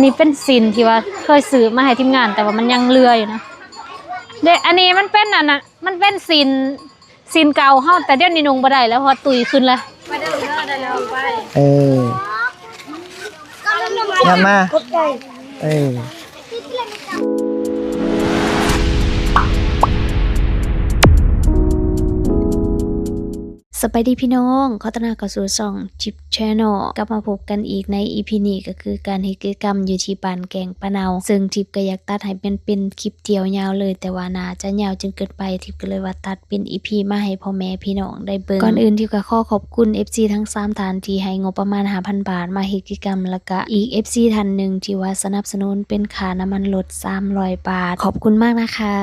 นนี้เป็นสินที่ว่าเคยซื้อมาให้ทีมงาน แต่ว่ามันยังเลืออยู่นะเด็อันนี้มันเป็นอันน่ะมันเป็นสินสินเก่าเฮาแต่เดี๋ยวนี้นุงบ่ได้แล้วเพอตุยขึ้นแล้วเอออย่ามา เออ สบายดีพี่น้องขอต้อนรับเข้าสู่ช่องจิบชแนลกลับมาพบกันอีกในอีพีนี้ก็คือการเฮกิกรรมอยู่ที่บ้านแกงปะเนาซึ่งทิปก็อยากตัดให้เป็นเป็นคลิปเดียวยาวเลย แต่ว่าน่าจะยาวจนเกินไปทิปก็เลยว่าตัดเป็นอีพีมาให้พ่อแม่พี่น้องได้เบิ่งก่อนอื่นทิปก็ขอขอบคุณ FC ทั้ง3ท่านที่ให้งบประมาณ5,000 บาท มาเฮกิกรรมแล้วก็อีก FC ท่านหนึ่งที่ว่าสนับสนุนเป็นค่าน้ำมันรถ300บาท ขอบคุณมากนะคะ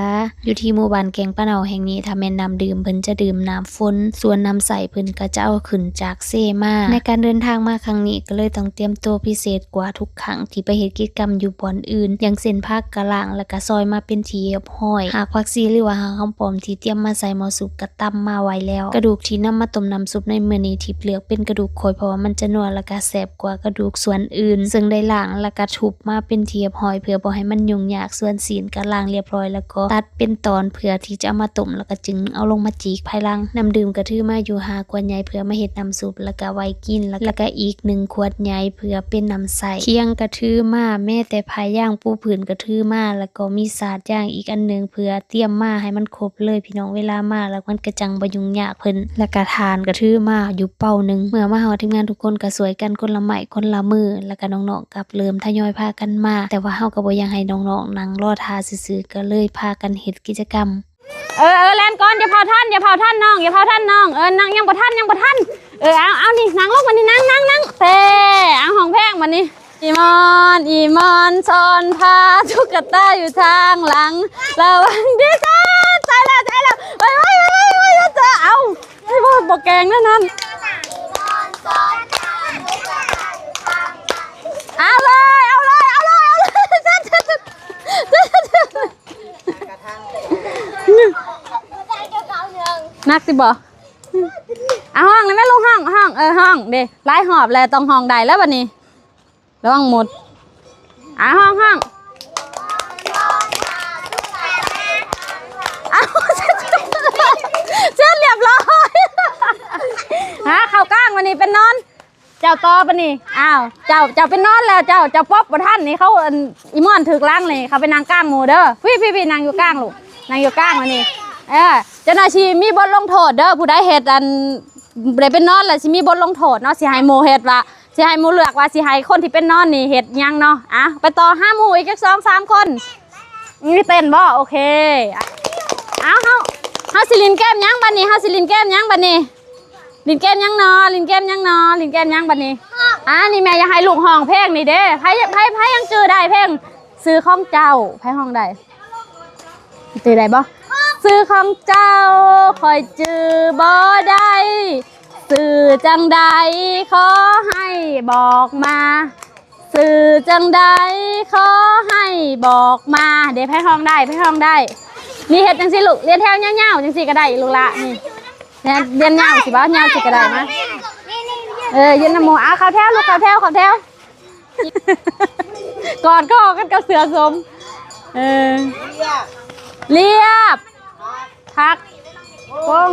อยู่ที่หมู่บ้านแกงปะเนาแห่งนี้ถ้าแม่นน้ำดื่มเพิ่นจะดื่มน้ำฝนส่วนน้ำใสเพิ่นก็จะเอาขึ้นจากเซมาในการเดินทางมาครั้งนี้ก็เลยต้องเตรียมตัวพิเศษกว่าทุกครั้งที่ไปเฮ็ดกิจกรรมอยู่บ่อนอื่น อย่างเส้นภาคกลางแล้วก็ซอยมาเป็นทีเรียบห้อยหากผักซีหรือว่าหางคำปอมที่เตรียมมาใส่หม้อสุกกระตำมาไว้แล้ว กระดูกที่นำมาต้มน้ำซุปในมื้อนี้ที่เหลือกเป็นกระดูกโคยเพราะว่ามันจะนัวแล้วก็แซ่บกว่ากระดูกส่วนอื่น ซึ่งได้ล้างแล้วก็ทุบมาเป็นทีเรียบห้อย เพื่อบ่ให้มันยุ่งยากส่วนศีลก็ล้างเรียบร้อยแล้วก็ตัดเป็นตอนเพื่อที่จะเอามาต้มแล้วก็จึงเอาลงมาจีกภายหลังน้ำดื่มก็ถือมาอยู่หากวนใหญ่เพื่อมาเฮ็ดน้ำซุปแล้วก็ไว้กิน แล้วก็อีกหนึ่งขวดใหญ่เพื่อเป็นน้ำใสเคียงกระทือมาแม่แต่พายย่างปูผืนกระทือมาแล้วก็มีสาดย่างอีกอันหนึ่งเพื่อเตรียมมาให้มันครบเลยพี่น้องเวลามาแล้วมันกระจังบยุงยากเพิ่นแล้วก็ทานกระทือมาอยู่เป้าหนึ่งเมื่อมาเฮาทีมงานทุกคนก็สวยกันคนละไม้คนละมือแล้วก็น้องๆกับเริ่มทยอยพากันมา แต่ว่าเฮาก็บ่ยังให้น้องๆนั่งรอทาซื่อๆก็เลยพากันเฮ็ดกิจกรรม เออเออแลนก่อนอย่าเผาท่านอย่าเผาท่านน้องอย่าเผาท่านน้องเออนั่งยังบ่ท่านยังบ่ท่านเออเอาเอานี่นั่งลงมานี่นั่งนั่งนั่งเต้เอาห้องแพงมานี่อีมอนอีมอนซอนพาทุกตาอยู่ทางหลังระวังดิจ้าใจแล้วใจแล้วไปไปไปไปไปจ้าเอาไอ้บ่บ่แกงนั่นนั่นเอาเลยเอาเลยเอาเลยเอาเลยจ้าจ้าจ้าจ้าจ้า นักสิบ่อะห้องเลยแม่ลงห้องห้องเออห้องเด้ไล่หอบแล้วต้องห้องใดแล้ววันนี้ระวังหมดอะห้องห้องเอาเช็ดเรียบร้อยฮะเข้ากลางวันนี้เป็นนอน เจ้าตอปะนี่อ้าวเจ้าเจ้าเป็นนอนแล้วเจ้าเจ้าป๊อปบ่ท่านนี่เขาอีมอนถึกล้างเลยเขาไปนางกลางหมูเด้อพี่พี่พี่นางอยู่กลางลูก นางอยู่กลางวันนี้เออเจ้าหน้าที่มีบทลงโทษเด้อผู้ใดเฮ็ดอันบ่ได้เป็นนอนแล้วสิมีบทลงโทษเนาะสิให้หมู่เฮ็ดว่าสิให้หมู่เลือกว่าสิให้คนที่เป็นนอนนี่เฮ็ดหยังเนาะอะไปต่อห้าหมู่อีกจักสองสามคนมีเต้นบ่โอเคเอาเฮาเฮาสิลินแก้มหยังบัดนี้เฮาสิลินแก้มหยังบัดนี้ลินแก้มยังเนาะลินแก้มยังเนาะลินแก้มยังบัดนี้อะนี่แม่อยากให้ลูกห้องเพลงนี่เด้ไผไผไผยังจื้อได้เพลงซื้อของเจ้าไผห้องได้ จือได้บ่ซื้อของเจ้าคอยจือบ่ได้สื่อจังใดขอให้บอกมาสื่อจังใดขอให้บอกมา เดี๋ยวให้ห้องได้ให้ห้องได้ นี่เห็ดจังสิลูกเรียนแถวเงี้ยวๆจังสิก็ได้ลูกละนี่เนี่เรียนเงาวสิบ้าเงาวสิก็ได้นะเออยืนน้ำมูอะเขาแถวลูกเขาแถวเขาแถวกอดก็กันกับเสือสมเออ เรียบพักกง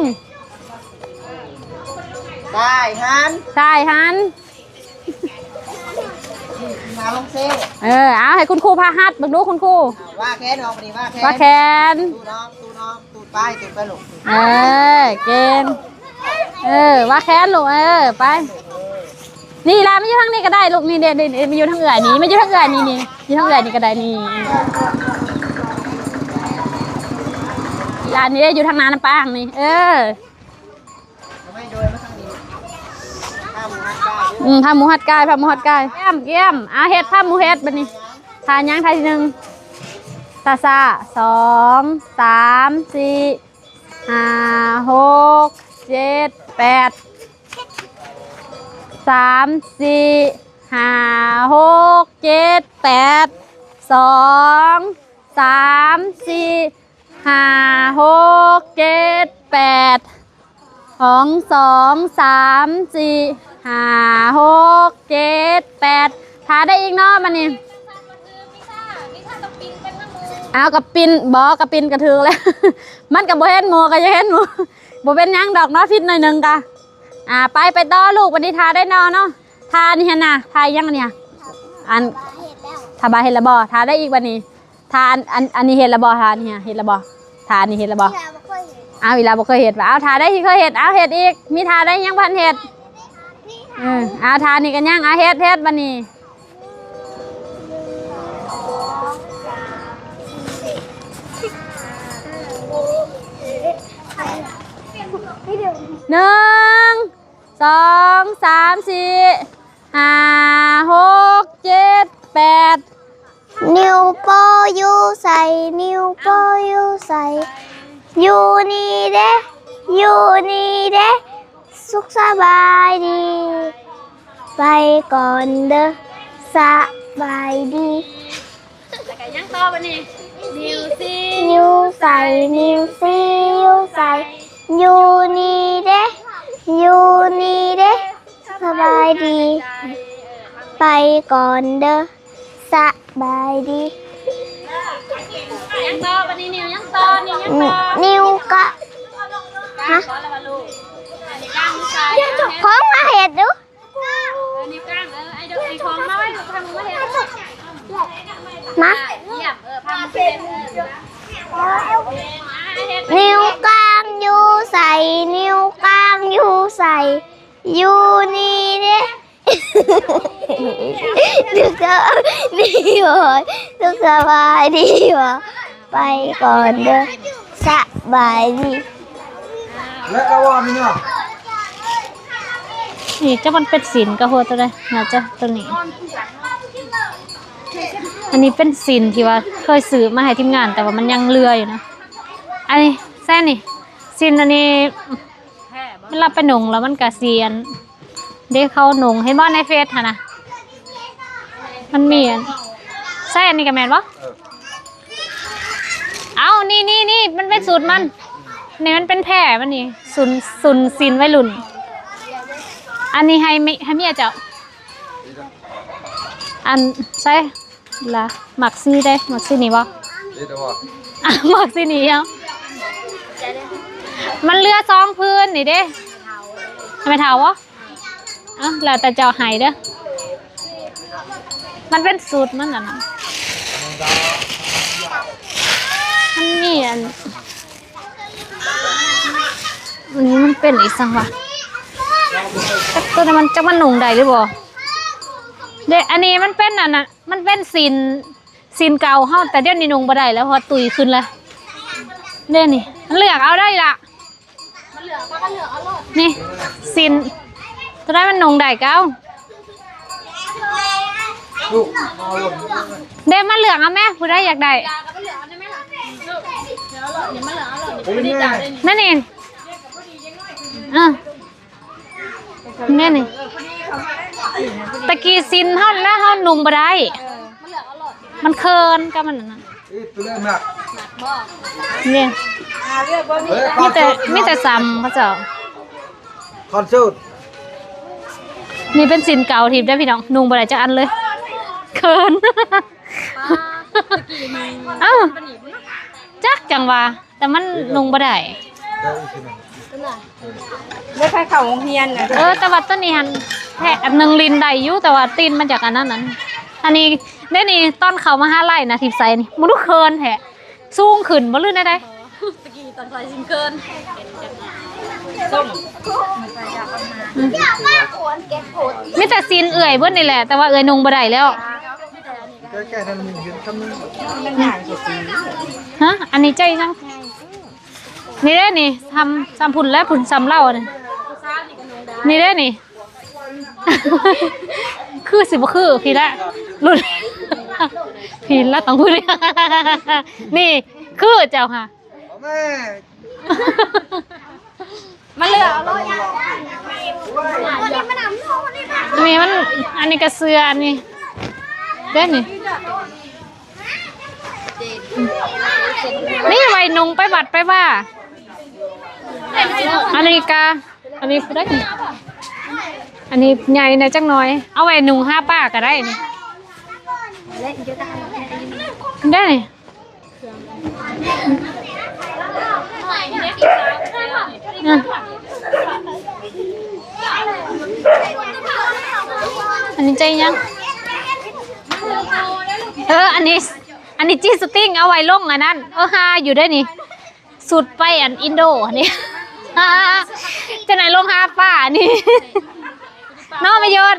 ได้ฮันชายหัน มาลงเซ่เออ เอาให้คุณครูพาฮัดบักดูคุณครู ว่าแค่น้องพอดีว่าแค่ว่าแขนตูน้องตูน้องตูป้ายตูไปลูกเออ เกณฑ์เออ ว่าแขนลูกเออ ไป นี่ละไม่อยู่ทางนี้ก็ได้ลูกนี่เด็ดไม่อยู่ทางเอื่อยนี่ไม่อยู่ทางเอื่อยนี่นี่อยู่ทางเอื่อยนี่ก็ได้นี่ ร้านนี้ได้อยู่ทางน้ำปางนี่ เออไม่โดยไม่ต้องมีข้ามนัดได้อืมผ้าหมูหัดกายผ้าหมูหัดกายเยี่ยมเยี่ยมอาเฮ็ดผ้าหมูเฮ็ดบัดนี้ทานยังทานทีหนึ่งซาซาสองสามสี่ห้าหกเจ็ดแปดสามสี่ห้าหกเจ็ดแปดสองสามสี่ ห้าหกเจ็ดแปดสองสองสามสี่ห้าหกเจ็ดแปดทาได้อีกเนาะมันนี่เอากับปินบอกกับปินกระถือแล้ว มันกับโบเห็นหมูก็จะเห็นหมูโบเป็นหยังดอกเนาะพิษหน่อยหนึงกะอ่าไปไปต่อลูกวันนี้ทาได้นอนเนาะทานี่ฮะนะทายังอันเนี่ยอันทาบาเห็นละบอทาได้อีกวันนี้ ทาอันอันอันนี้เห็นละบอทานี่ฮะเห็นละบอทาอันนี้เห็นละบอเอาอีลาบ่เคยเห็นว่าเอาทาได้ที่เคยเห็นเอาเห็ดอีก มีทาได้ยังพันเห็ดอืมเอาทานี่กันยังเอาเห็ดเห็ดวันนี้หนึ่งสองสามสี่ห้าหกเจ็ดแปดนิ้วโปอ ยู่ใส่นิ้วโปอยู่ใส่อยู่นี่เด้อยู่นี่เด้สุขสบายดี ไปก่อนเด้อสบายดีแล้วก็ยังต่อไปนี่นิวซีนิ้วใส่นิ้วซีอยู่ใส่อยู่นี่เด้อยู่นี่เด้สบายดี ไปก่อนเด้อสบายดี ยังต่อไปนี่นิวยังต่อนิวยังนต่อนิ้วกะฮะแล้วมาลูกอันนี้กลางมือซ้ายอันนี้ของมาเห็ดดูอันนี้กลางเออไอ้เด็กไอ้ของน้อยทำมือเห็นมาเยี่ยมเออพามือเห็นเออเห็ดนิ้วกลางอยู่ใส่นิ้วกลางอยู่ใส่อยู่นี่เด้ดูสบายดีบ่ดูสบายดีบ่ ไปก่อนเด้อสบายดีและก็ว่ามีเนาะนี่จะมันเป็นสินกระหัวตัวใดน่าจะตัวนี้ อันนี้เป็นสินที่ว่าเคยซื้อมาให้ทีมงาน แต่ว่ามันยังเรืออยู่นะ อันนี้แซ่นี่สินอันนี้มันรับไปหนงแล้วมันกะเซียนเด็กเขาหนงให้บ้านในเฟซค่ะนะมันมีอันใช่อันนี้กับแมนปะ เอานี่นี่นี่มันเป็นสูตรมันนี่มันเป็นแพร่มันนี่ซุนซุนซินไว้รุ่น อันนี้ให้มิให้เมียเจ้าอันใช่ละหมักซี่ได้หมักซี่นี่บ่เดี๋ยวว่าอะหมักซี่นี่เอามันเลือซองพื้นนี่เด้ทำไมเท้าวะอะแล้วแต่เจ้าใหายเด้อมันเป็นสูตรมันน่ะนะมันมี อันอันนี้มันเป็นอีสังวะจักตัวนี้มันจะมันหนุ่งได้หรือบ่เด็อันนี้มันเป็นอันน่ะมันเป็นสินสินเก่าเฮาแต่เดี๋ยวนี้หนุ่งบ่ได้แล้วเพอตุยขึ้นแล้วเด้นี่มันเลือกเอาได้ล่ะนี่สินตัวได้มันหนุ่งได้เก้าลูกมาลงเด้มาเหลืองเอาแม่ผู้ได้อยากได้ไป นี่แม่นั่นเองอะนี่นี่ตะกี้สินเฮาแล้วเฮาหนุ่งบ่ได้ มันเคินก็มันนั่นน่ะอีตัวเล่นหนักเนี่ยเฮ้ยคมีอนแต่เสิร์ตมีแต่ซ้ำเขาเจ้าคอนเสิร์ตนี่เป็นสินเก่าทีมได้อพี่น้องหนุ่งบ่ได้จักอันเลย เคินเอ้า จักจังว่าแต่มันหนุ่งบ่ได้ได้อีกทีหนึงได้ไปเขาโรงเรียนนะเออแต่ว่าต้นนี้หันแทะอันหนึงลินได้อยู่แต่ว่าตีนมันจากอันนั้นนั้น อันนี้ได้นี่ต้นเขามาห้าไร่นะทิพไซนี่มันดูเคินแท้สูงขึ้นบ่ลื่นได้ได้ตะกี้ตอนใส่ซิงเกิลมีแต่ซีนเอื่อยเบิ้นี่แหละแต่ว่าเอื่อยนุงบ่ได้แล้ว แก่ๆนั่นมีเห็นคำนึงฮะอันนี้ใจจังนี่ได้นี่ทำทำผุนและผุนซ้ำเล่านี่นี่ได้นี่ คือสิบ่คือพี่ละรุ่นพี่ละต้องพูดนี่ คือเจ้าค่ะเอาแม่มาเหลือเอาเลยอันนี้มันอันนี้กระเสืออันนี้ เด้นี่ นี่ไว้นุงไปบัดไปว่า อันนี้กาอันนี้ได้นี่อันนี้ใหญ่ในอยจังน้อย เอาไว้นุงห้าป้าก็ได้นี่ได้นี่อันนี้ใจยัง เอออันนี้ อันนี้จีสติ้งเอาไว้ลงอันนั้น เออฮาอยู่ได้นี่สุดไปอันอินโดอันนี้ฮ่จะไหนลงฮาป้านนี้น้องไม่ยน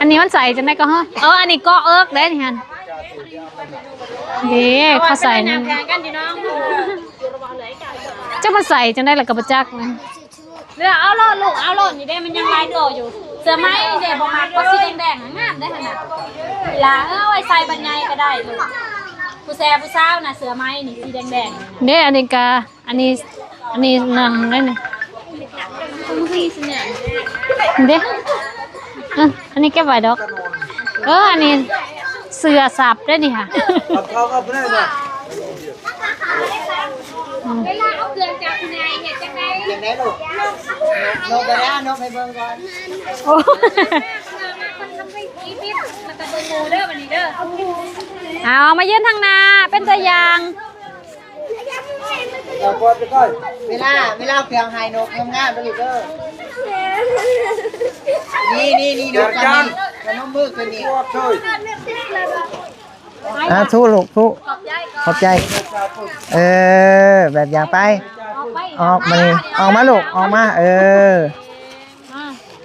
อันนี้มันใส่จังได้ก็ฮะเอออันนี้ก็เอิกได้นี่ฮันนี่เขาใส่นี่จะมาใส่จังได้ละกับประจักนะเดี๋ยวเอาโลดลูกเอาโลดนี่ได้มันยังลายต่ออยู่ เสื้อไม้เดี๋ยวบอกมาก็สีแดงๆนะงามได้ขนาดเวลาเอาไว้ใส่บรรยายก็ได้ลูกผู้แซ่ผู้สาวน่ะเสื้อไม้นี่สีแดงๆเนี่ยอันนี้กาอันนี้อันนี้นังได้นี่เด้อะอันนี้แก้ไว้ดอก เอออันนี้เสือสับได้นี่ค่ะเขาก็ไม่ได้เเวลยยังไงลูกนกไปแล้วนกไปเบิ่งก่อนโอ้เอามายืนทางน้าเป็นตัวอย่างเราปวดไปก่อนเวลาเวลาเครื่องไฮนกงามๆไปลูกเด้อนี่นี่นี่นกกันนี่กันนกมือขึ้นนี่อะสู้ลูกสู้ ขอบใจ เออ แบบอย่างไป ออกมานี่ออกมาลูก ออกมา เออ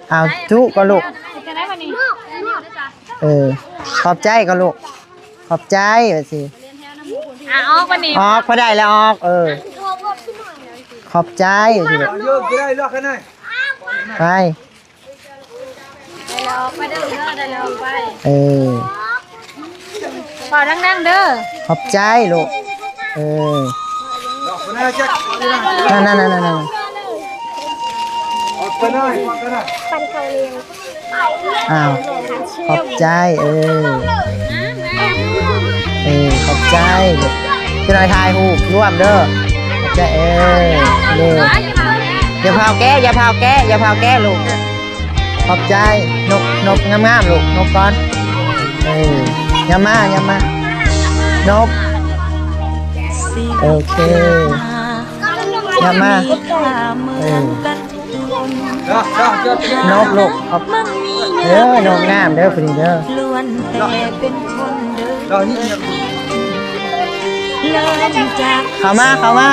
เอาทุก็ลูก จะได้วันนี้เออ ขอบใจก็ลูก ขอบใจไปสิ อะออกวันนี้ออกพอได้แล้วออก เออ ขอบใจสิลูก Yo, kira ilah kan ai. ไปไปเด้อเด้อได้แล้วไป เออ พอดังๆเด้อขอบใจลูก เออนั่นนั่นนั่นนั่น Oh, pernah, pernah. อ้าว ขอบใจ เออ เออ ขอบใจจะหน่อยทายหูร่วมเด้อขอบใจเออเด้ออย่าพาวแก้อย่าพาวแก้อย่าพาวแก้ลูก ขอบใจ นก นกงามๆลูก นกก่อน เออ ยามายามานกโอเคยามาเออ Dah, dah, dah. นกลูกขอบเด้อนกงามเด้อพอดีเด้อล้วนแต่เป็นคนเดิมเริ่มจากเข้ามาเข้ามา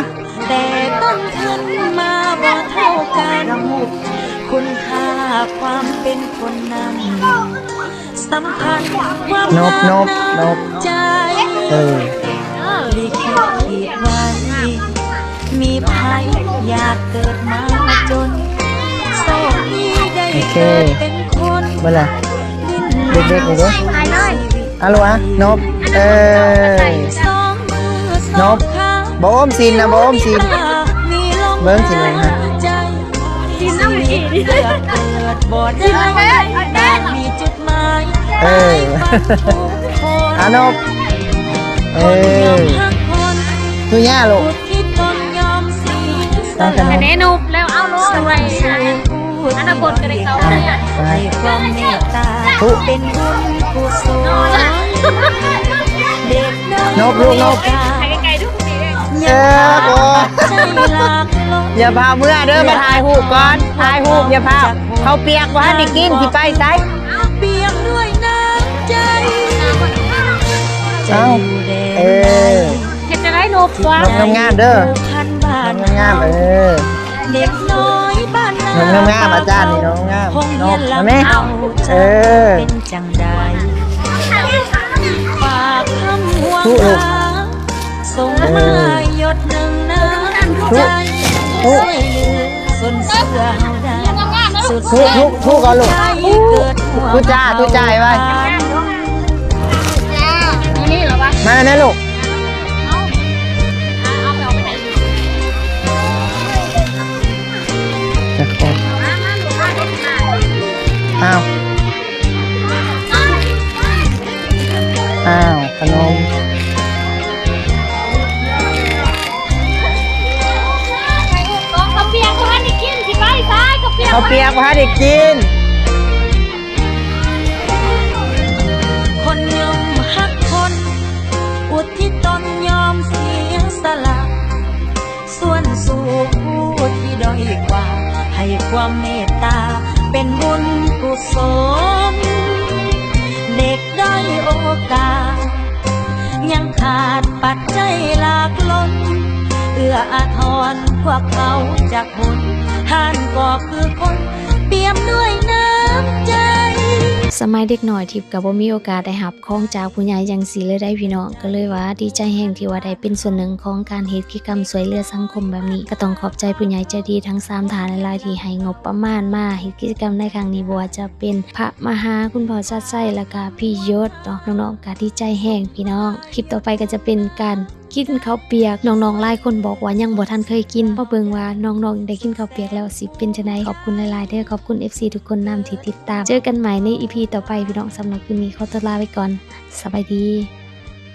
แต่ต้นทุนมาบ่เท่ากัน คุณค่าความเป็นคนนั้น สำคัญความนกนกนกใจเออลิขิตขีดไว้มีภัยอยากเกิดมาจนโชคดีได้เกิดเป็นคนเมื่อไหร่เด็กๆนี่เด้ออะลูกอะนกเออสองมือนกบ่อมสินนะบ่อมสินเบิ่งสิหน่อยฮะสินน้ำอีกเกิดบ่ได้ เอออะนกเออคือย่าลูกคิดตนยอมสีตั้งแต่อันั้นนนี้นุบแล้วเอาโลดอะไรอนาคตก็ได้เขาเนี่ยไปให้ความเมตตาทุเป็นบุญกุศลเด็กน้อยนกลูกนกไกลๆทุกทีเออโอ้ใจหลากลงอย่าพาเมื่อเด้อมาถ่ายหูปก่อนถ่ายหูปอย่าพาเขาเปียกว่าให้กินที่ไปไซ เอ้าเออเห็นจะได้นุบตัวนกงามๆเด้อพันบ้านนกงามๆเออเด็กน้อยบ้านนนกงามๆอาจารย์นี่นกงามคงนเรียกนหลัมาบไหมเอาใจเออเป็นจังใดฝากคำหวังทุกลูกหาส่งมาหยดหนึ่งน้ำใจทุกช่วยเหลือส่วนเสื้อเฮาได้สุดทุกทุกทุกเอาลูกใจเกิดห่วงทุกจ้าทุกจ่ายไว้ นะลูกเอาไปเอาไปไหนจะครบอ้าว อ้าวขนมกาเปียกเขาให้ได้กินสิไปซ้ายกาเปียกเขาวเปียกมาให้เด็กกินคนยมฮักคน ความเมตตา เป็นบุญกุศล เด็กได้อยโอกาส ยังขาดปัจจัยหลากล้น เอื้ออาทรพวกเขาจากคนท่านก็คือคน เปี่ยมด้วยน้ำใจ สมัยเด็กหน่อยทิพย์กับบ่ามีโอกาสได้รับของจากผู้ใหญ่ย่างสีเลยได้พี่น้องก็เลยว่าดีใจแห่งที่ว่าได้เป็นส่วนหนึ่งของการเฮ็ดกิจกรรมสวยเลือสังคมแบบนี้ ก็ต้องขอบใจผู้ใหญ่ใจดีทั้ง3ฐานหลายที่ให้งบประมาณมาเฮ็ดกิจกรรมในครั้งนี้บ่ว่าจะเป็นพระมหาคุณพ่อชัดไส้แล้วก็พี่ยศเนาะน้องๆก็ดีใจแห่งพี่น้องคลิปต่อไปก็จะเป็นการ กินข้าวเปียกน้องๆหลายคนบอกว่ายังบ่ทันเคยกินเพราะเบิ่งว่าน้องๆได้กินข้าวเปียกแล้วสิเป็นจังไดขอบคุณหลายๆเด้อขอบคุณ FC ทุกคนนำที่ติดตาม เจอกันใหม่ใน EP ต่อไปพี่น้องสำหรับคืนนี้ขอตัวลาไปก่อนสบายดี